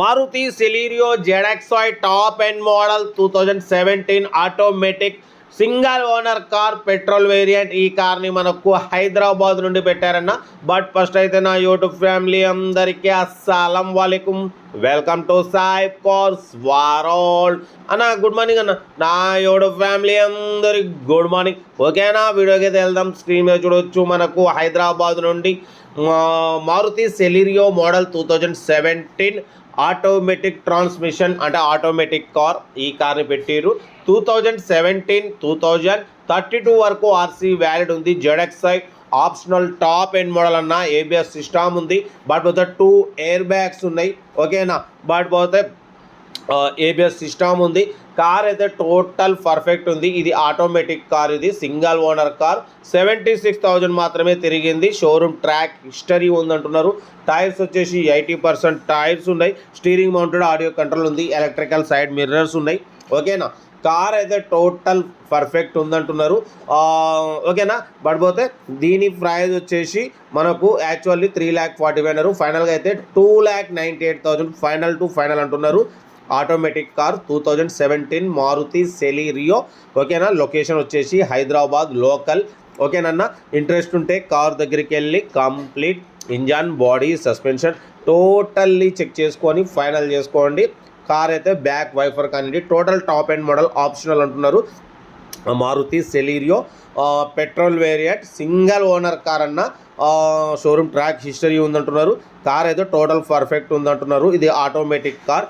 Maruti Celerio ZXI top and model two thousand seventeen automatic single owner car petrol variant. ఈ కార్ని మనకు హైదరాబాద్ నుండి పెట్టారన్న. But first అయితే నా యూట్యూబ్ ఫ్యామిలీ అందరికీ అస్సలం వాలేకుం. వెల్కమ్ టు సాయి కార్స్ వారోల్. అన్న గుడ్ మార్నింగ్ అన్న. నా యూట్యూబ్ ఫ్యామిలీ అందరికి గుడ్ మార్నింగ్. ఓకేనా? వీడియోకి అయితే వెళ్దాం. స్క్రీన్ మీద చూడొచ్చు మనకు హైదరాబాద్ నుండి Maruti Celerio model two thousand seventeen automatic transmission అంటే ఆటోమేటిక్ కార్ ఈ కార్ని పెట్టిరు two thousand seventeen two thousand thirty two వరకు ఆర్సీ వ్యాలిడ్ ఉంది. ZXI optional top end model అన్న ఏబిఎస్ సిస్టమ్ ఉంది. బట్ పోతే టూ ఎయిర్ బ్యాగ్స్ ఉన్నాయి ఓకేనా బట్ పోతే ఏబిఎస్ సిస్టమ్ ఉంది. కార్ అయితే టోటల్ పర్ఫెక్ట్ ఉంది. ఇది ఆటోమేటిక్ కార్ ఇది. Single owner car. Seventy six thousand మాత్రమే తిరిగింది. షోరూమ్ ట్రాక్ హిస్టరీ ఉందంటున్నారు. టైర్స్ వచ్చేసి ఎయిటీ పర్సెంట్ టైర్స్ ఉన్నాయి. స్టీరింగ్ మౌంటెడ్ ఆడియో కంట్రోల్ ఉంది. ఎలక్ట్రికల్ సైడ్ మిర్రర్స్ ఉన్నాయి. ఓకేనా? కార్ అయితే టోటల్ పర్ఫెక్ట్ ఉందంటున్నారు. ఓకేనా? బట్ పోతే దీని ప్రైజ్ వచ్చేసి మనకు actually three lakh forty five అన్నారు. ఫైనల్గా అయితే two lakh ninety eight thousand. Final to final అంటున్నారు. Automatic car two thousand seventeen Maruti Celerio ఓకేనా? లొకేషన్ వచ్చేసి హైదరాబాద్ లోకల్. ఓకేనన్నా? ఇంట్రెస్ట్ ఉంటే కార్ దగ్గరికి వెళ్ళి complete engine body suspension totally check చేసుకొని ఫైనల్ చేసుకోండి. కార్ అయితే బ్యాక్ వైఫర్ కానీ total top and model optional అంటున్నారు. Maruti Celerio petrol variant single owner car అన్న. షోరూమ్ ట్రాక్ హిస్టరీ ఉందంటున్నారు. కార్ అయితే టోటల్ పర్ఫెక్ట్ ఉందంటున్నారు. ఇది ఆటోమేటిక్ కార్.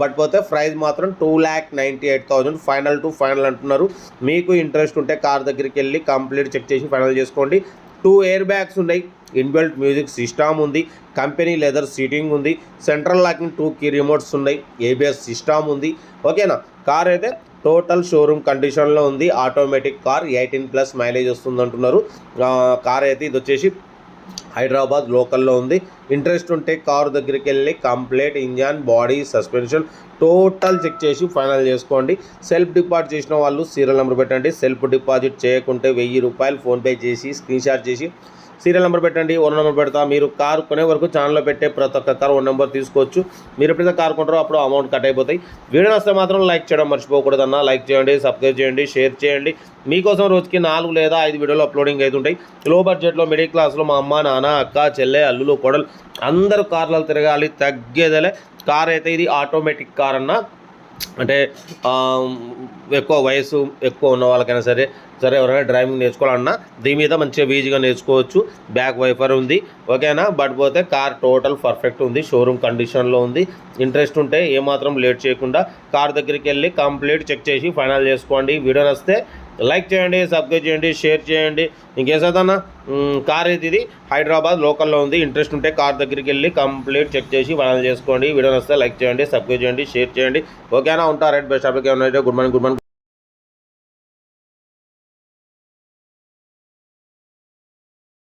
బట్ పోతే ప్రైస్ మాత్రం two lakh ninety eight thousand final to final అంటున్నారు. మీకు ఇంట్రెస్ట్ ఉంటే కార్ దగ్గరికి వెళ్ళి కంప్లీట్ చెక్ చేసి ఫైనల్ చేసుకోండి. టూ ఎయిర్ బ్యాగ్స్ ఉన్నాయి. ఇన్బిల్ట్ మ్యూజిక్ సిస్టమ్ ఉంది. కంపెనీ లెదర్ సీటింగ్ ఉంది. Central locking two key remotes ఉన్నాయి. ఏబిఎస్ సిస్టమ్ ఉంది. ఓకేనా కార్ అయితే టోటల్ షోరూమ్ కండిషన్లో ఉంది. Automatic car eighteen plus mileage వస్తుంది అంటున్నారు కార్ అయితే ఇది వచ్చేసి హైదరాబాద్ లోకల్లో ఉంది. ఇంట్రెస్ట్ ఉంటే కారు దగ్గరికి వెళ్ళి complete engine body suspension total check చేసి ఫైనల్ చేసుకోండి. సెల్ఫ్ డిపాజిట్ చేసిన వాళ్ళు సీరియల్ నెంబర్ పెట్టండి. సెల్ఫ్ డిపాజిట్ చేయకుంటే వెయ్యి రూపాయలు ఫోన్పే చేసి స్క్రీన్షాట్ చేసి సీరియల్ నెంబర్ పెట్టండి ఓన్ నెంబర్ పెడతా. మీరు కారు కొనే వరకు ఛానల్లో పెట్టే ప్రతి ఒక్క కార్ ఓన్ నెంబర్ తీసుకోవచ్చు. మీరు ఎప్పుడైతే కారు కొంటారో అప్పుడు అమౌంట్ కట్ అయిపోతాయి. వీడియో నస్తే మాత్రం లైక్ చేయడం మర్చిపోకూడదు అన్న లైక్ చేయండి సబ్స్క్రైబ్ చేయండి షేర్ చేయండి. మీకోసం రోజుకి నాలుగు లేదా ఐదు వీడియోలు అప్లోడింగ్ అవుతుంటాయి. లో బడ్జెట్లో మిడిల్ క్లాస్లో మా అమ్మ నాన్న అక్క చెల్లె అల్లులు కొడలు అందరూ కార్లలో తిరగాలి. తగ్గేదలే. కార్ అయితే ఇది ఆటోమేటిక్ కార్ అన్న అంటే ఎక్కువ వయసు ఎక్కువ ఉన్న వాళ్ళకైనా సరే సరే ఎవరైనా డ్రైవింగ్ నేర్చుకోవాలన్నా దీని మీద మంచిగా ఈజీగా నేర్చుకోవచ్చు. బ్యాక్ వైఫర్ ఉంది. ఓకేనా? బట్ పోతే కార్ టోటల్ పర్ఫెక్ట్ ఉంది. షోరూమ్ కండిషన్లో ఉంది. ఇంట్రెస్ట్ ఉంటే ఏమాత్రం లేట్ చేయకుండా కార్ దగ్గరికి వెళ్ళి కంప్లీట్ చెక్ చేసి ఫైనల్ చేసుకోండి. వీడియో నస్తే లైక్ చేయండి సబ్స్క్రైబ్ చేయండి షేర్ చేయండి. ఇంకేసదన్నా కార్ అయితే ఇది హైదరాబాద్ లోకల్లో ఉంది. ఇంట్రెస్ట్ ఉంటే కార్ దగ్గరికి వెళ్ళి కంప్లీట్ చెక్ చేసి ఫైనల్ చేసుకోండి. వీడియో వస్తే లైక్ చేయండి సబ్స్క్రైబ్ చేయండి షేర్ చేయండి. ఓకేనా? ఉంటా right best application good morning good morning.